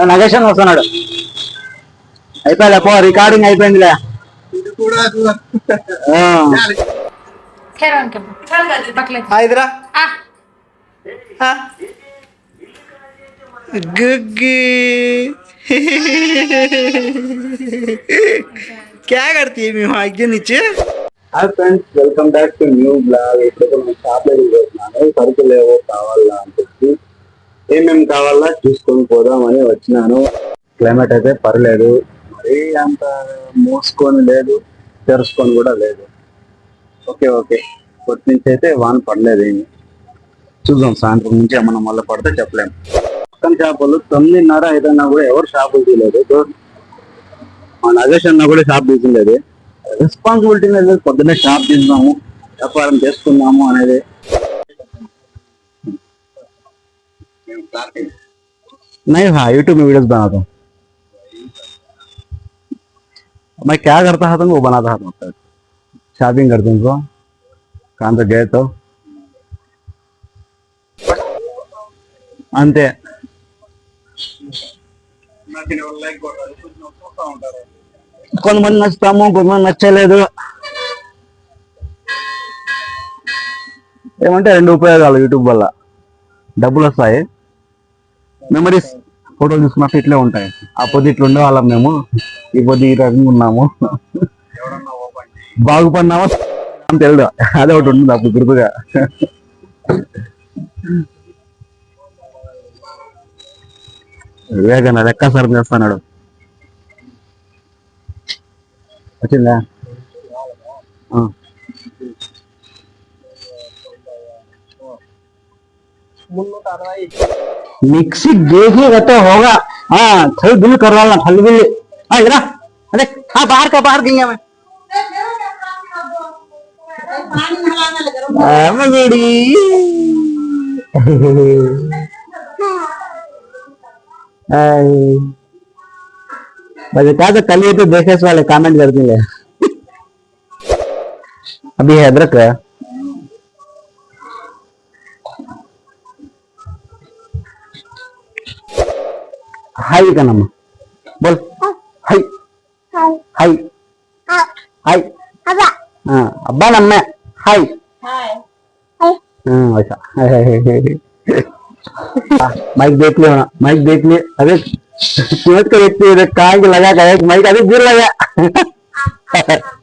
నగేషన్ వస్తున్నాడు అయిపోయా పో రికార్డింగ్ అయిపోయిందిలే ఆ. खेर उनके पकले హాయిదిరా आ गुग्गी क्या करती है मैं के नीचे hi friends welcome back to new blog ఇప్పుడు మనం షాప్ లో పోతున్నాను సరుకులు ఏవో కావాలా అని చెప్పి ఏమేమి కావాలా చూసుకొని పోదామని వచ్చినాను. క్లైమేట్ అయితే పర్లేదు. మరీ అంత మోసుకొని లేదు తెరుచుకొని కూడా లేదు. Okay okay. కొట్టి నుంచి అయితే వాన పడలేదు ఏమి. చూద్దాం సాయంత్రం నుంచి ఏమన్నా మళ్ళీ పడితే చెప్పలేము పక్కన షాపులు తొమ్మిదిన్నర ఏదన్నా కూడా ఎవరు షాపులు తీయలేదు. మా నగేష్ అన్న కూడా షాప్ తీసిండేది. రెస్పాన్సిబిలిటీ లేదు పొద్దున్నే షాప్ తీసినాము వ్యాపారం చేసుకుందాము అనేది नहीं हाँ यूट्यूब में वीडियोस बनाता हूँ मैं क्या करता था वो बनाता था शॉपिंग करते हैं तो कहाँ तो गए तो అంతే కొంతమంది నచ్చుతాము కొంతమంది నచ్చలేదు ఏమంటే రెండు ఉపయోగాలు యూట్యూబ్ వల్ల డబ్బులు వస్తాయి. మెమరీస్ ఫోటోలు తీసుకున్నట్టు ఇట్లే ఉంటాయి. ఆ పొద్దు ఇట్లా ఉండేవాళ్ళం మేము. ఈ పొద్దు ఈ రకంగా ఉన్నాము. బాగుపడినామా? తెలియదు అదే ఒకటి ఉంటుంది అప్పుడు గుర్తుగా. వేగన లెక్క సరం చేస్తున్నాడు. వచ్చిందా? मिक्सी देखेगा तो होगा। हाँ थल बिल कर रहा थल बिल अरे हाँ बाहर का, बाहर गई मैं। तो कल ये तो देखे वाले कमेंट कर दिले अभी हैदरक है। हाय का नाम? बोल। हाय। हाय। हाय। हाँ अब्बा नाम में। हाय। हाँ ऐसा माइक देख लिया ना। माइक देख लिए अरे कीमत का देखते हैं कहाँ के लगा का एक माइक। अभी गिर लगा।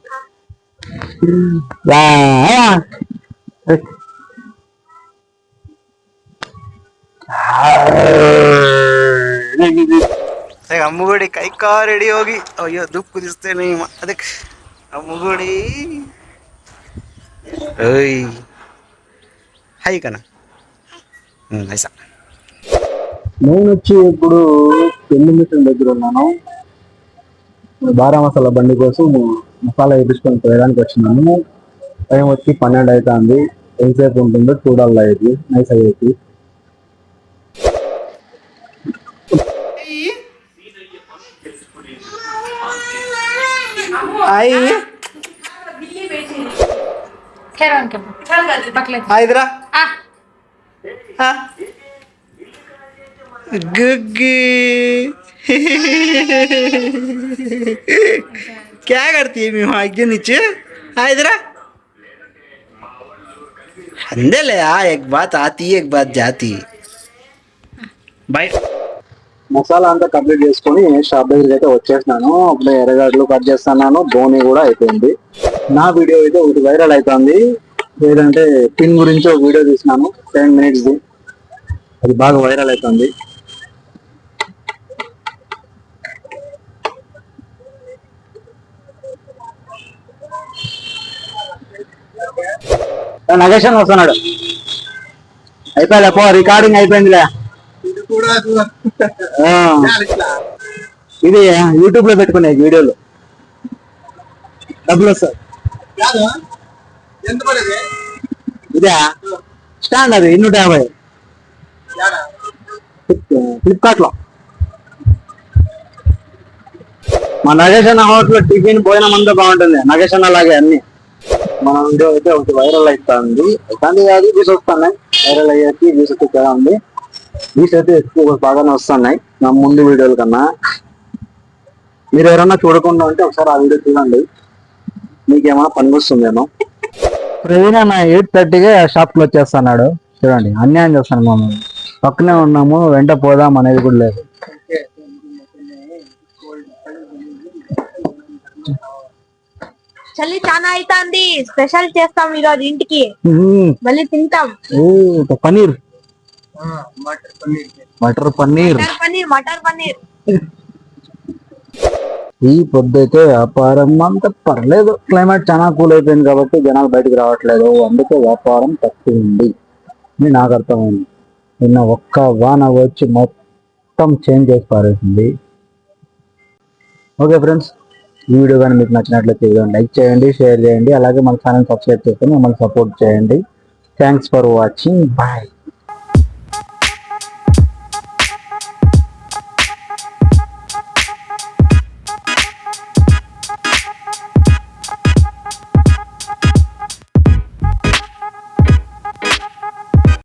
वाह देख अम्मुगुड़ी कई का रेडी होगी अयो धूप कुदिस्ते नहीं मा- देख अम्मुगुड़ी ओय हाय कना हम्म ऐसा నేను వచ్చి ఇప్పుడు పెళ్లి మిషన్ దగ్గర ఉన్నాను బారా మసాలా బండి కోసం మసాలా వేపించుకొని పోయడానికి వచ్చినాము టైం వచ్చి పన్నెండు అవుతుంది ఎంతసేపు ఉంటుందో చూడాలి ఇది నైస్ అయ్యేది आई। खेर उनके पकले आ। हाँ। गुग्गी। क्या करती है मैं के नीचे? हाइदरा अंदर ले आ एक बात आती एक बात जाती बाय మసాలా అంతా కంప్లీట్ చేసుకొని షాప్ దగ్గరికి అయితే వచ్చేసినాను. అప్పుడే ఎర్రగడ్డలు కట్ చేస్తున్నాను. ధోని కూడా అయిపోయింది. నా వీడియో అయితే ఒకటి వైరల్ అవుతుంది ఏదంటే పిన్ గురించి ఒక వీడియో తీసినాను. టెన్ మినిట్స్ ది. అది బాగా వైరల్ అవుతుంది నగేషన్ వస్తున్నాడు. అయిపోయా పో రికార్డింగ్ అయిపోయిందిలే. ఇది యూట్యూబ్లో పెట్టుకునే వీడియోలు. డబ్బులు వస్తాయి. ఇదే? స్టాండ్ అది ఇన్నూట యాభై. ఫ్లిప్కార్ట్లో. మా నగేష్ అన్న హోటల్ టిఫిన్ భోజనం అంతా బాగుంటుంది. నగేష్ అన్న అలాగే అన్ని. మన వీడియో అయితే ఒకటి వైరల్ అవుతుంది కానీ అది వ్యూస్ వస్తున్నాయి. వైరల్ అయ్యేసి చాలా ఉంది. వ్యూస్ అయితే ఎక్కువ బాగానే వస్తున్నాయి. నా ముందు వీడియోల కన్నా. మీరు ఎవరన్నా చూడకుండా ఉంటే ఒకసారి ఆ వీడియో చూడండి. మీకేమైనా పని వస్తుందేమో. ప్రవీణ నా ఎయిట్ థర్టీగా షాప్ క్లోజ్ చేస్తున్నాడు చూడండి అన్యాయం చేస్తాను మమ్మల్ని. పక్కనే ఉన్నాము వెంట పోదాం అనేది కూడా లేదు. చలి చాలా అవుతుంది స్పెషల్ చేస్తాం ఈ రోజు ఇంటికి. మళ్ళీ తింటాం. పన్నీర్ మటర్ పన్నీర్. మటర్ పన్నీర్? మటర్ పన్నీర్ ఈ పొద్దుైతే వ్యాపారం అంత పర్లేదు. క్లైమేట్ చాలా కూల్ అయిపోయింది కాబట్టి జనాలు బయటకు రావట్లేదు. అందుకే వ్యాపారం తక్కువ ఉంది. అని నాకు అర్థమైంది. నిన్న ఒక్క వాన వచ్చి మొత్తం చేంజ్ చేసి పారేసింది. ఓకే ఫ్రెండ్స్ ఈ వీడియో కానీ మీకు నచ్చినట్లయితే లైక్ చేయండి షేర్ చేయండి. అలాగే మన ఛానల్ సబ్స్క్రైబ్ చేసుకొని మమ్మల్ని సపోర్ట్ చేయండి. Thanks for watching. బాయ్.